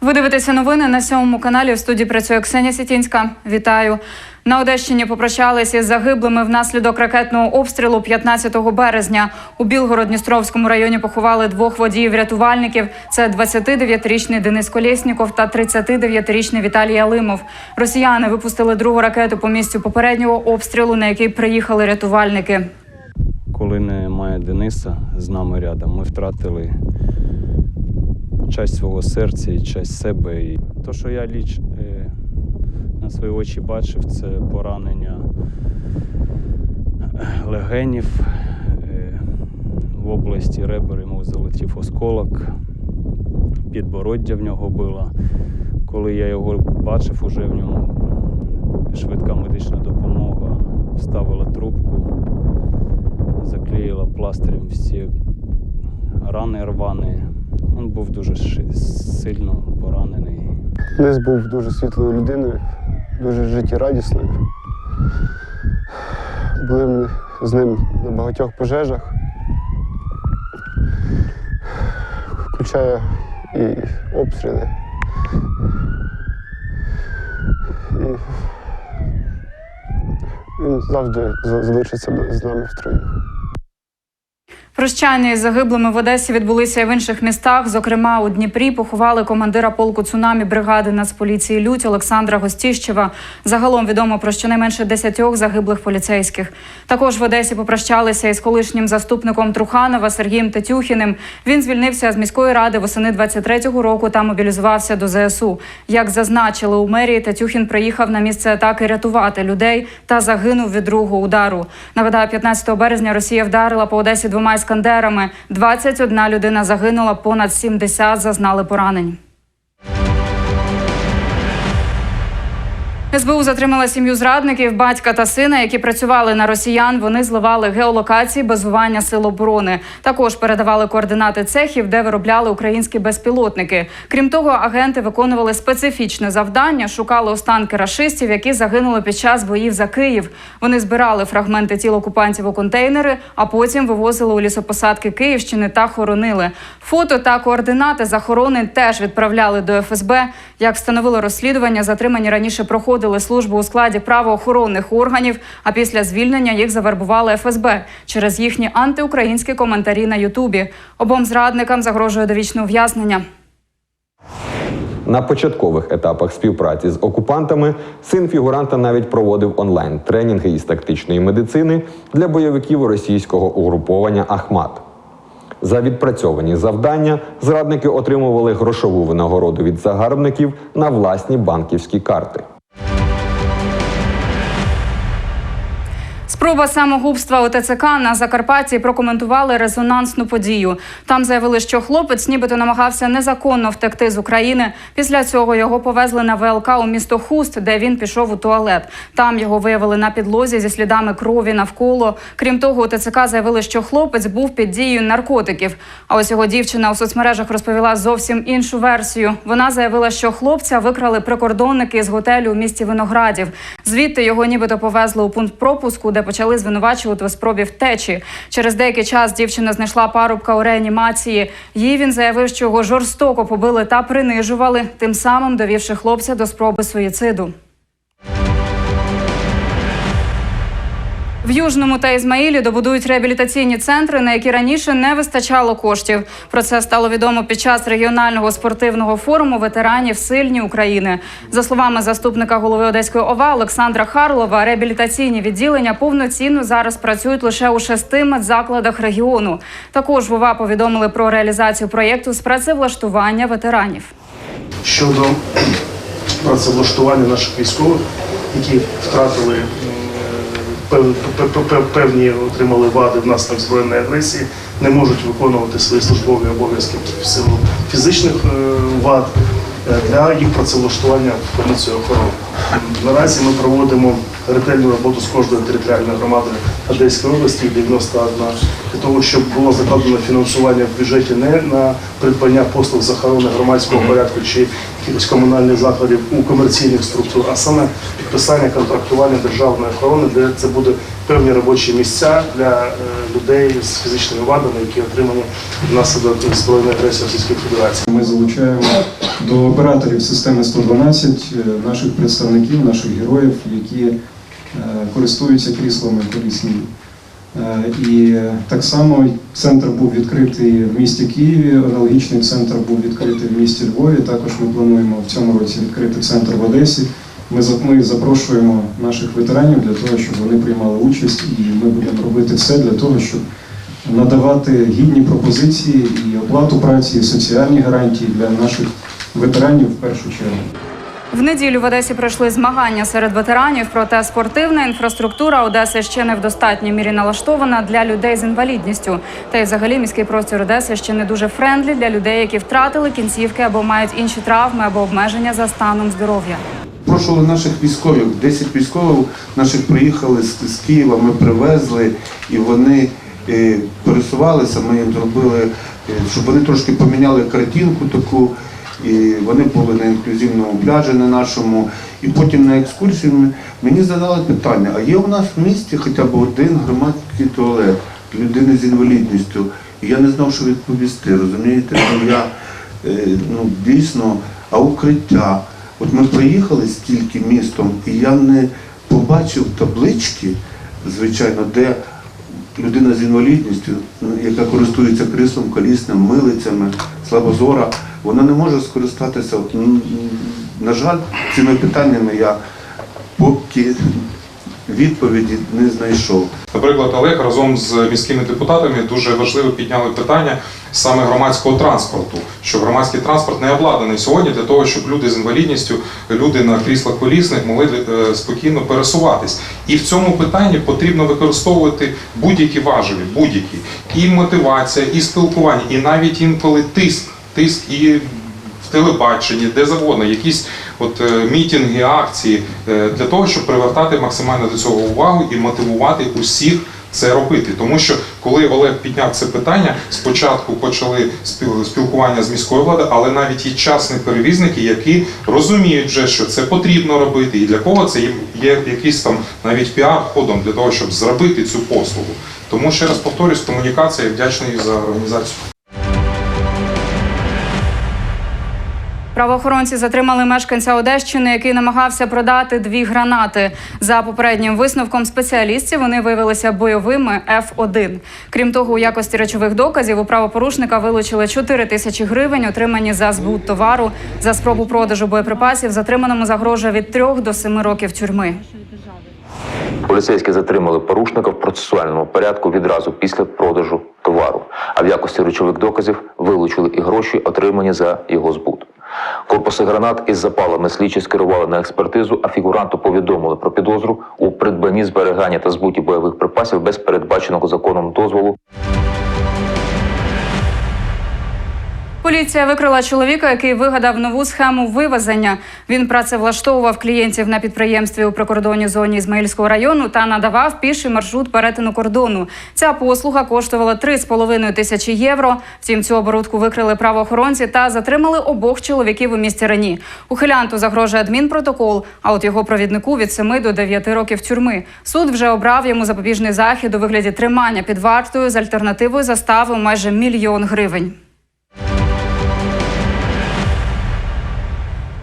Ви дивитеся новини на сьомому каналі. В студії працює Ксенія Сітінська. Вітаю. На Одещині попрощалися із загиблими внаслідок ракетного обстрілу 15 березня. У Білгород-Дністровському районі поховали двох водіїв-рятувальників. Це 29-річний Денис Колєсніков та 39-річний Віталій Ялимов. Росіяни випустили другу ракету по місцю попереднього обстрілу, на який приїхали рятувальники. Коли немає Дениса з нами рядом, ми втратили часть свого серця і часть себе. І то, що я ліч е, на свої очі бачив, це поранення е, легенів е, в області ребер йому залетів осколок, підбороддя в нього було. Коли я його бачив, уже в ньому швидка медична допомога вставила трубку заклеїла пластирем всі рани рвані. Він був дуже сильно поранений. Денис був дуже світлою людиною, дуже життєрадісною. Були ми з ним на багатьох пожежах, включає і обстріли. І він завжди залишиться з нами в. Прощання із загиблими в Одесі відбулися і в інших містах. Зокрема, у Дніпрі поховали командира полку цунамі бригади Нацполіції Лють Олександра Гостіщева. Загалом відомо про щонайменше десятьох загиблих поліцейських. Також в Одесі попрощалися із колишнім заступником Труханова Сергієм Тетюхіним. Він звільнився з міської ради восени 23-го року та мобілізувався до ЗСУ. Як зазначили у мерії, Тетюхін приїхав на місце атаки рятувати людей та загинув від другого удару. Нагадаю, 15 березня Росія вдарила по Одесі двома іскандерами. 21 людина загинула, понад 70 зазнали поранень. СБУ затримала сім'ю зрадників, батька та сина, які працювали на росіян. Вони зливали геолокації базування сил оборони. Також передавали координати цехів, де виробляли українські безпілотники. Крім того, агенти виконували специфічне завдання, шукали останки рашистів, які загинули під час боїв за Київ. Вони збирали фрагменти тіл окупантів у контейнери, а потім вивозили у лісопосадки Київщини та хоронили. Фото та координати захоронень теж відправляли до ФСБ. Як встановило розслідування, затримані раніше проходили службу у складі правоохоронних органів, а після звільнення їх завербували ФСБ через їхні антиукраїнські коментарі на Ютубі. Обом зрадникам загрожує довічне ув'язнення. На початкових етапах співпраці з окупантами син фігуранта навіть проводив онлайн тренінги із тактичної медицини для бойовиків російського угруповання Ахмат. За відпрацьовані завдання зрадники отримували грошову винагороду від загарбників на власні банківські карти. Спроба самогубства у ТЦК на Закарпатті прокоментували резонансну подію. Там заявили, що хлопець нібито намагався незаконно втекти з України. Після цього його повезли на ВЛК у місто Хуст, де він пішов у туалет. Там його виявили на підлозі зі слідами крові навколо. Крім того, у ТЦК заявили, що хлопець був під дією наркотиків. А ось його дівчина у соцмережах розповіла зовсім іншу версію. Вона заявила, що хлопця викрали прикордонники з готелю у місті Виноградів. Звідти його нібито повезли у пункт пропуску, де почали звинувачувати у спробі втечі. Через деякий час дівчина знайшла парубка у реанімації. Їй він заявив, що його жорстоко побили та принижували, тим самим довівши хлопця до спроби суїциду. В Южному та Ізмаїлі добудують реабілітаційні центри, на які раніше не вистачало коштів. Про це стало відомо під час регіонального спортивного форуму ветеранів Сильні України. За словами заступника голови Одеської ОВА Олександра Харлова, реабілітаційні відділення повноцінно зараз працюють лише у шести медзакладах регіону. Також в ОВА повідомили про реалізацію проєкту з працевлаштування ветеранів. щодо працевлаштування наших військових, які втратили певні отримали вади внаслідок збройної агресії, не можуть виконувати свої службові обов'язки в силу фізичних е, вад е, для їх працевлаштування в поліцію охорони. Наразі ми проводимо ретельну роботу з кожною територіальною громадою Одеської області, 91, для того, щоб було закладено фінансування в бюджеті не на придбання послуг з охорони громадського порядку чи якихось комунальних закладів у комерційних структур, а саме підписання контрактування державної охорони, де це буде певні робочі місця для е, людей з фізичними вадами, які отримані внаслідок збройної агресії Російської Федерації. Ми залучаємо до операторів системи 112, е, наших представників, наших героїв, які е, користуються кріслами колісні. І так само центр був відкритий в місті Києві, аналогічний центр був відкритий в місті Львові. Також ми плануємо в цьому році відкрити центр в Одесі. Ми Ми запрошуємо наших ветеранів для того, щоб вони приймали участь, і ми будемо робити все для того, щоб надавати гідні пропозиції і оплату праці, і соціальні гарантії для наших ветеранів в першу чергу. В неділю в Одесі пройшли змагання серед ветеранів, проте спортивна інфраструктура Одеси ще не в достатній мірі налаштована для людей з інвалідністю. Та й взагалі міський простір Одеси ще не дуже френдлі для людей, які втратили кінцівки або мають інші травми або обмеження за станом здоров'я. Прошували наших військових, 10 військових наших приїхали з, з Києва, ми привезли і вони е, пересувалися, ми їм зробили, е, щоб вони трошки поміняли картинку таку, і вони були на інклюзивному пляжі на нашому. І потім на екскурсії мені задали питання, а є у нас в місті хоча б один громадський туалет людини з інвалідністю? І я не знав, що відповісти, розумієте? Ну, я е, ну, дійсно, а укриття. От ми приїхали стільки містом, і я не побачив таблички, звичайно, де людина з інвалідністю, ну, яка користується кріслом, колісним, милицями, слабозора, вона не може скористатися. На жаль, цими питаннями я поки відповіді не знайшов. Наприклад, Олег разом з міськими депутатами дуже важливо підняли питання саме громадського транспорту, що громадський транспорт не обладнаний сьогодні для того, щоб люди з інвалідністю, люди на кріслах колісних могли е, спокійно пересуватись. І в цьому питанні потрібно використовувати будь-які важелі, будь-які і мотивація, і спілкування, і навіть інколи тиск, тиск і в телебаченні, де завгодно, якісь от е, мітинги, акції е, для того, щоб привертати максимально до цього увагу і мотивувати усіх це робити. Тому що коли Олег підняв це питання, спочатку почали спіл- спілкування з міською владою, але навіть є частні перевізники, які розуміють вже, що це потрібно робити, і для кого це є, якийсь там навіть піар-ходом для того, щоб зробити цю послугу. Тому ще раз повторюсь, комунікація і вдячний за організацію. Правоохоронці затримали мешканця Одещини, який намагався продати дві гранати. За попереднім висновком спеціалістів вони виявилися бойовими F1. Крім того, у якості речових доказів у правопорушника вилучили 4 тисячі гривень, отримані за збут товару. За спробу продажу боєприпасів затриманому загрожує від 3 до 7 років тюрми. Поліцейські затримали порушника в процесуальному порядку відразу після продажу товару, а в якості речових доказів вилучили і гроші, отримані за його збут. Корпуси гранат із запалами слідчі скерували на експертизу, а фігуранту повідомили про підозру у придбанні, зберіганні та збуті бойових припасів без передбаченого законом дозволу Поліція викрила чоловіка, який вигадав нову схему вивезення. Він працевлаштовував клієнтів на підприємстві у прикордонній зоні Ізмаїльського району та надавав піший маршрут перетину кордону. Ця послуга коштувала 3,5 тисячі євро. Втім, цю оборудку викрили правоохоронці та затримали обох чоловіків у місті Рені. Ухилянту загрожує адмінпротокол, а от його провіднику від 7 до 9 років тюрми. Суд вже обрав йому запобіжний захід у вигляді тримання під вартою з альтернативою застави майже мільйон гривень.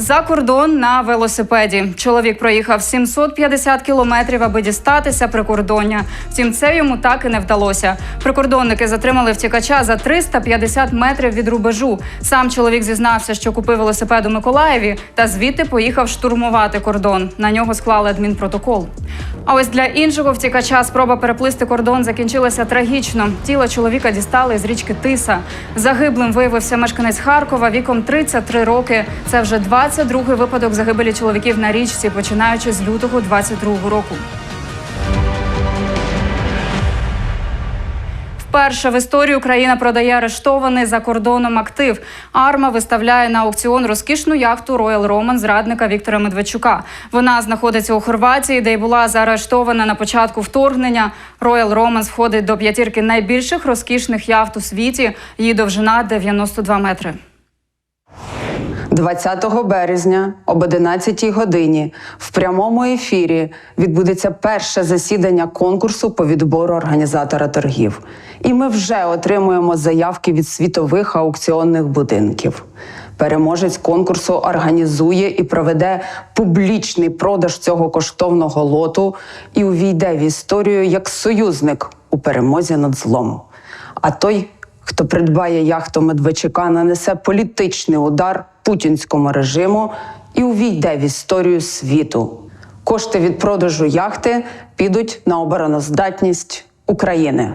За кордон на велосипеді чоловік проїхав 750 кілометрів, аби дістатися прикордоння. Втім, це йому так і не вдалося. Прикордонники затримали втікача за 350 метрів від рубежу. Сам чоловік зізнався, що купив велосипед у Миколаєві та звідти поїхав штурмувати кордон. На нього склали адмінпротокол. А ось для іншого втікача спроба переплисти кордон закінчилася трагічно. Тіло чоловіка дістали з річки Тиса. Загиблим виявився мешканець Харкова віком 33 роки. Це вже 22-й випадок загибелі чоловіків на річці, починаючи з лютого 22-го року. Вперше в історії Україна продає арештований за кордоном актив. Арма виставляє на аукціон розкішну яхту Royal Roman зрадника Віктора Медведчука. Вона знаходиться у Хорватії, де й була заарештована на початку вторгнення. Royal Romance входить до п'ятірки найбільших розкішних яхт у світі. Її довжина 92 метри. 20 березня об 11 годині в прямому ефірі відбудеться перше засідання конкурсу по відбору організатора торгів. І ми вже отримуємо заявки від світових аукціонних будинків. Переможець конкурсу організує і проведе публічний продаж цього коштовного лоту і увійде в історію як союзник у перемозі над злом. А той, хто придбає яхту Медведчука, нанесе політичний удар путінському режиму і увійде в історію світу. Кошти від продажу яхти підуть на обороноздатність України.